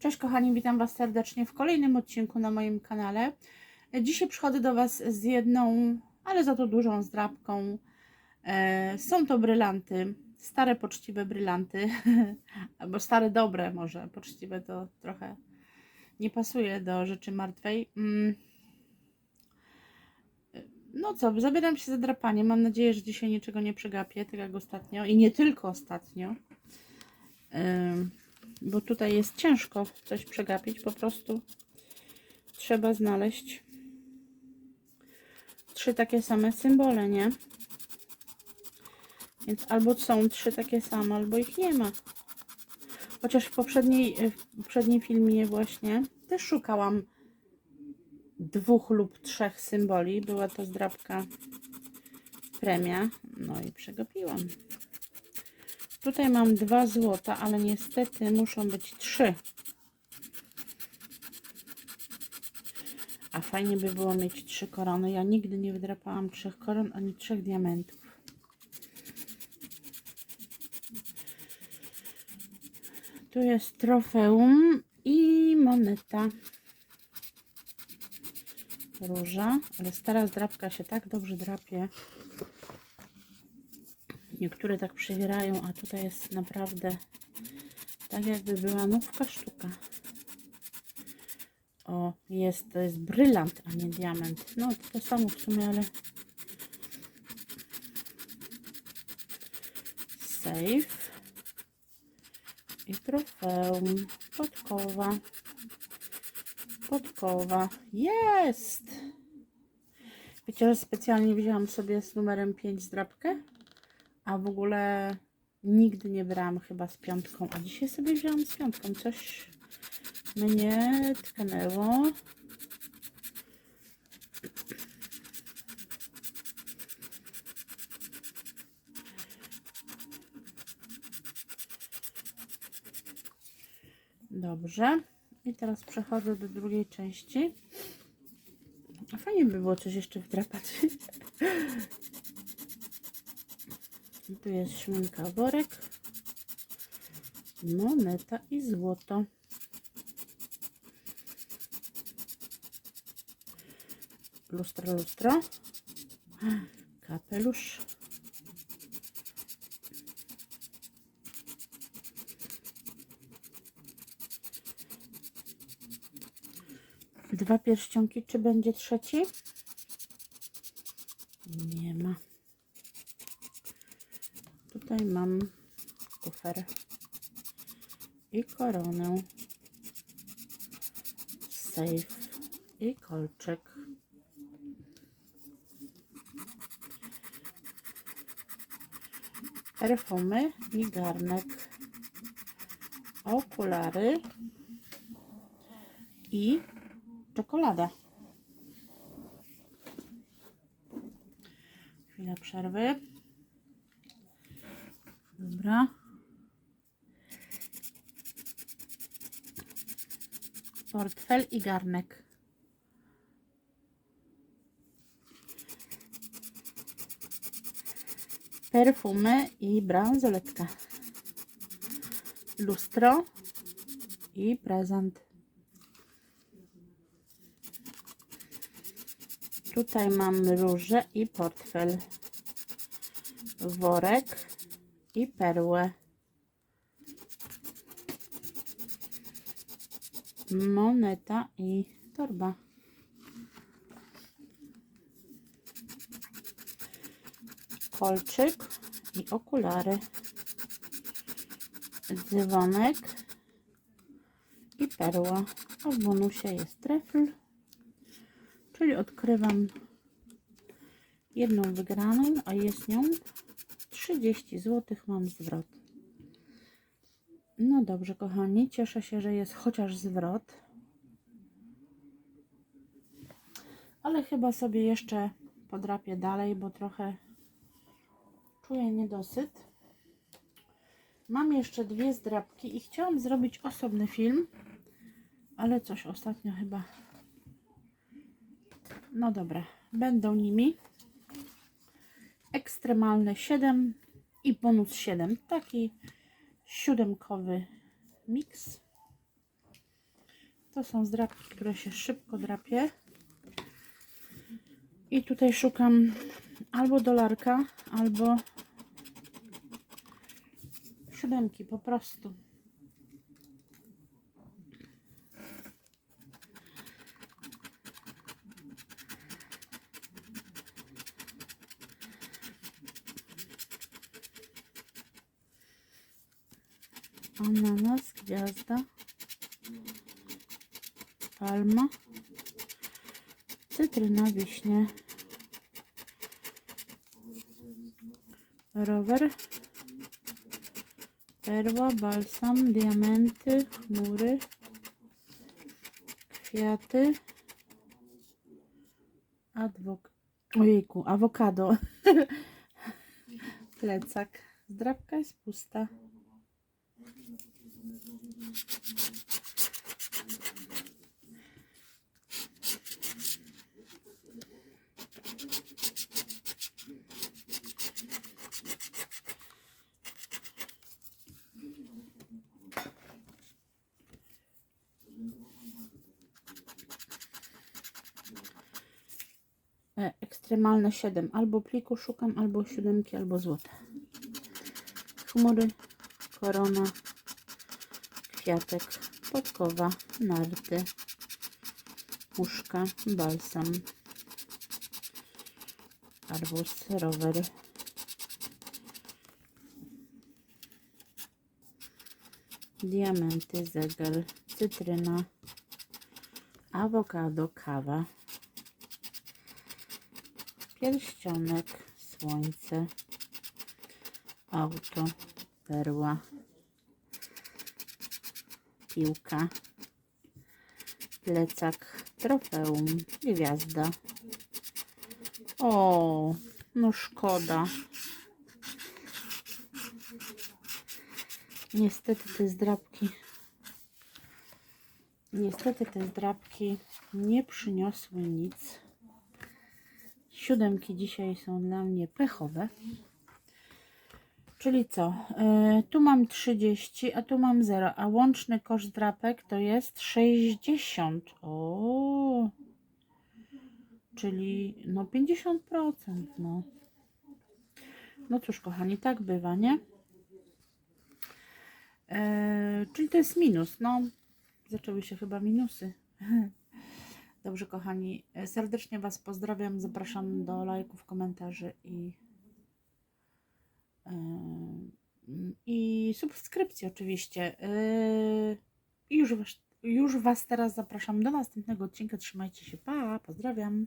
Cześć kochani, witam Was serdecznie w kolejnym odcinku na moim kanale. Dzisiaj przychodzę do Was z jedną, ale za to dużą zdrabką. E, Są to brylanty, stare poczciwe brylanty, albo stare dobre może, poczciwe to trochę nie pasuje do rzeczy martwej. Mm. No co, zabieram się za drapanie. Mam nadzieję, że dzisiaj niczego nie przegapię, tak jak ostatnio i nie tylko ostatnio. Bo tutaj jest ciężko coś przegapić, po prostu trzeba znaleźć trzy takie same symbole, nie? Więc albo są trzy takie same, albo ich nie ma. Chociaż w poprzedniej, w poprzednim filmie właśnie też szukałam dwóch lub trzech symboli. Była to zdrabka premia. No i przegapiłam. Tutaj mam dwa złota, ale niestety muszą być trzy. A fajnie by było mieć trzy korony. Ja nigdy nie wydrapałam trzech koron ani trzech diamentów. Tu jest trofeum i moneta. Róża, ale stara zdrapka się tak dobrze drapie. Niektóre tak przywierają, a tutaj jest naprawdę tak jakby była nówka sztuka. O, jest, to jest brylant, a nie diament. No, to samo w sumie, ale... Safe. I trofeum. Podkowa. Podkowa. Jest! Wiecie, że specjalnie wzięłam sobie z numerem 5 zdrabkę? A w ogóle nigdy nie brałam chyba z piątką, a dzisiaj sobie wzięłam z piątką. Coś mnie tknęło. Dobrze. I teraz przechodzę do drugiej części. Fajnie by było coś jeszcze wdrapać. I tu jest szminka worek, moneta i złoto. Lustro, lustro. Kapelusz. Dwa pierścionki. Czy będzie trzeci? Nie ma. Tutaj mam kufer i koronę, safe i kolczyk. Perfumy i garnek, okulary i czekolada. Chwila przerwy. Dobra. Portfel i garnek. Perfumy i bransoletka. Lustro i prezent. Tutaj mam róże i portfel. Worek i perłę. Moneta i torba. Kolczyk i okulary. Dzwonek i perła. A w bonusie jest trefl. Czyli odkrywam jedną wygraną, a jest nią 30 zł mam zwrot. No dobrze, kochani, cieszę się, że jest chociaż zwrot. Ale chyba sobie jeszcze podrapię dalej, bo trochę czuję niedosyt. Mam jeszcze dwie zdrapki i chciałam zrobić osobny film, ale coś ostatnio chyba. No dobra, będą nimi ekstremalne 7 i bonus 7. Taki siódemkowy miks. To są zdrapki, które się szybko drapie. I tutaj szukam albo dolarka, albo siódemki po prostu. Ananas, gwiazda, palma, cytryna, wiśnie, rower, perła, balsam, diamenty, chmury, kwiaty, adwok... Ojejku, awokado, plecak, zdrabka jest pusta. E, Ekstremalne 7. Albo pliku szukam, albo siódemki, albo złote. Chmury, korona, kwiatek, podkowa, narty, puszka, balsam, arbuz, rower, diamenty, zegar, cytryna, awokado, kawa, pierścionek, słońce, auto, perła, piłka, plecak, trofeum, gwiazda. O, no szkoda. Niestety te zdrabki, niestety te zdrabki nie przyniosły nic. Siódemki dzisiaj są dla mnie pechowe. Czyli co? E, tu mam 30, a tu mam 0, a łączny koszt drapek to jest 60. O, czyli no 50%. No. no cóż, kochani, tak bywa, nie? E, czyli to jest minus. No, zaczęły się chyba minusy. Dobrze, kochani, serdecznie Was pozdrawiam. Zapraszam do lajków, komentarzy i Yy, i subskrypcji oczywiście. Yy, I już was, już was teraz zapraszam do następnego odcinka. Trzymajcie się, pa, pozdrawiam.